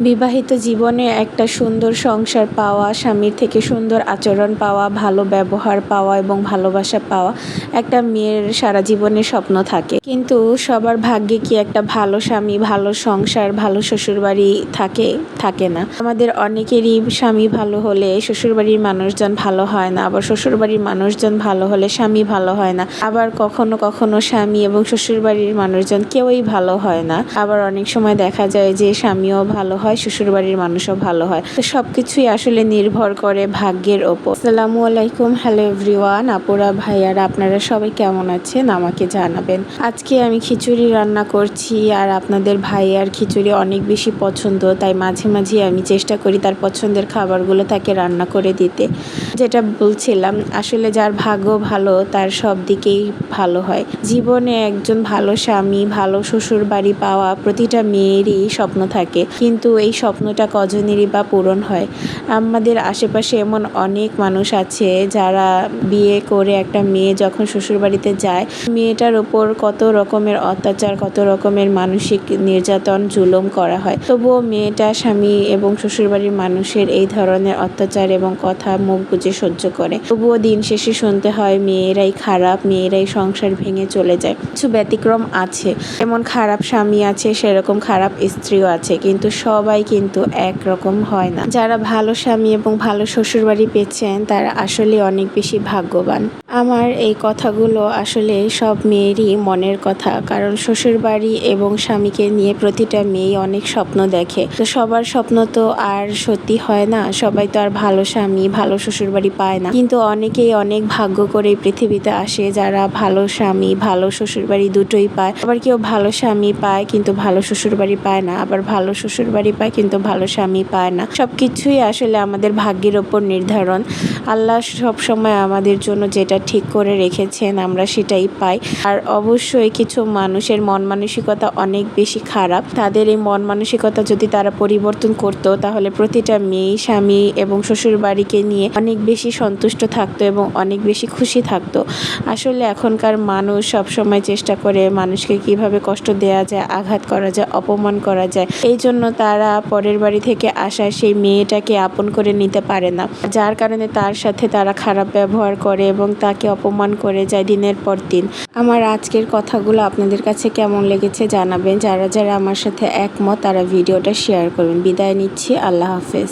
বিবাহিত জীবনে একটা সুন্দর সংসার পাওয়া, স্বামীর থেকে সুন্দর আচরণ পাওয়া, ভালো ব্যবহার পাওয়া এবং ভালোবাসা পাওয়া একটা মেয়ের সারা জীবনের স্বপ্ন থাকে। কিন্তু সবার ভাগ্যে কি একটা ভালো স্বামী, ভালো সংসার, ভালো শ্বশুরবাড়ি থাকে? থাকে না। আমাদের অনেকেরই স্বামী ভালো হলে শ্বশুরবাড়ির মানুষজন ভালো হয় না, আবার শ্বশুরবাড়ির মানুষজন ভালো হলে স্বামী ভালো হয় না। আবার কখনো কখনো স্বামী এবং শ্বশুরবাড়ির মানুষজন কেউই ভালো হয় না। আবার অনেক সময় দেখা যায় যে স্বামীও ভালো হয় শ্বশুরবাড়ির মানুষও ভালো হয়। তো সব কিছুই আসলে নির্ভর করে ভাগ্যের ওপর। আসসালামু আলাইকুম, হ্যালো এভরিওয়ান। আপুরা, ভাইয়ারা, আপনারা সবাই কেমন আছেন? আমাকে জানাবেন। আজকে আমি খিচুড়ি রান্না করছি আর আপনাদের ভাইয়ার খিচুড়ি অনেক বেশি পছন্দ, তাই মাঝে মাঝে আমি চেষ্টা করি তার পছন্দের খাবারগুলো তাকে রান্না করে দিতে। যেটা বলছিলাম, আসলে যার ভাগ্য ভালো, তার সব দিকেই ভালো হয়। জীবনে একজন ভালো স্বামী, ভালো শ্বশুর বাড়ি পাওয়া প্রতিটা মেয়েরই স্বপ্ন থাকে। কিন্তু এই স্বপ্নটা কজনেরই বা পূরণ হয়। আমাদের আশেপাশে এমন অনেক মানুষ আছে যারা বিয়ে করে একটা মেয়ে যখন শ্বশুরবাড়িতে যায়, মেয়েটার ওপর কত রকমের অত্যাচার, কত রকমের মানসিক নির্যাতন জুলুম করা হয়। তবুও মেয়েটা স্বামী এবং শ্বশুরবাড়ির মানুষের এই ধরনের অত্যাচার এবং কথা মুখ বুঝে সহ্য করে। তবুও দিন শেষে শুনতে হয় মেয়েরাই খারাপ, মেয়েরাই সংসার ভেঙে চলে যায়। কিছু ব্যতিক্রম আছে। যেমন খারাপ স্বামী আছে, সেরকম খারাপ স্ত্রীও আছে। কিন্তু সবাই কিন্তু একরকম হয় না। যারা ভালো স্বামী এবং ভালো শ্বশুরবাড়ি পেয়েছেন, তারা আসলে অনেক বেশি ভাগ্যবান। আমার এই কথাগুলো আসলে সব মেয়েরই মনের কথা, কারণ শ্বশুরবাড়ি এবং স্বামীকে নিয়ে প্রতিটা মেয়ে অনেক স্বপ্ন দেখে। তো সবার স্বপ্ন তো আর সত্যি হয় না, সবাই তো আর ভালো স্বামী, ভালো শ্বশুরবাড়ি পায় না। কিন্তু অনেকেই অনেক ভাগ্য করে পৃথিবীতে আসে যারা ভালো স্বামী, ভালো শ্বশুরবাড়ি দুটোই পায়। আবার কেউ ভালো স্বামী পায় কিন্তু ভালো শ্বশুরবাড়ি পায় না, আবার ভালো শ্বশুরবাড়ি পায় কিন্তু ভালো স্বামী পায় না। সব কিছুই আসলে আমাদের ভাগ্যের ওপর নির্ধারণ। আল্লাহ সব সময় আমাদের জন্য যেটা ঠিক করে রেখেছেন, আমরা সেটাই পাই। আর অবশ্যই কিছু মানুষের মন মানসিকতা অনেক বেশি খারাপ। তাদের এই মন মানসিকতা যদি তারা পরিবর্তন করতো, তাহলে প্রতিটা মেয়ে, স্বামী এবং শ্বশুর বাড়িকে নিয়ে অনেক বেশি সন্তুষ্ট থাকতো এবং অনেক বেশি খুশি থাকতো। আসলে এখনকার মানুষ সব সময় চেষ্টা করে মানুষকে কীভাবে কষ্ট দেওয়া যায়, আঘাত করা যায়, অপমান করা যায়। এই জন্য তারা পরের বাড়ি থেকে আসা সেই মেয়েটাকে আপন করে নিতে পারে না। যার কারণে তার সাথে তারা খারাপ ব্যবহার করে এবং তাকে অপমান করে যায় দিনের পর দিন। আমার আজকের কথাগুলো আপনাদের কাছে কেমন লেগেছে জানাবেন। যারা যারা আমার সাথে একমত, তারা ভিডিওটা শেয়ার করবেন। বিদায় নিচ্ছি। আল্লাহ হাফেজ।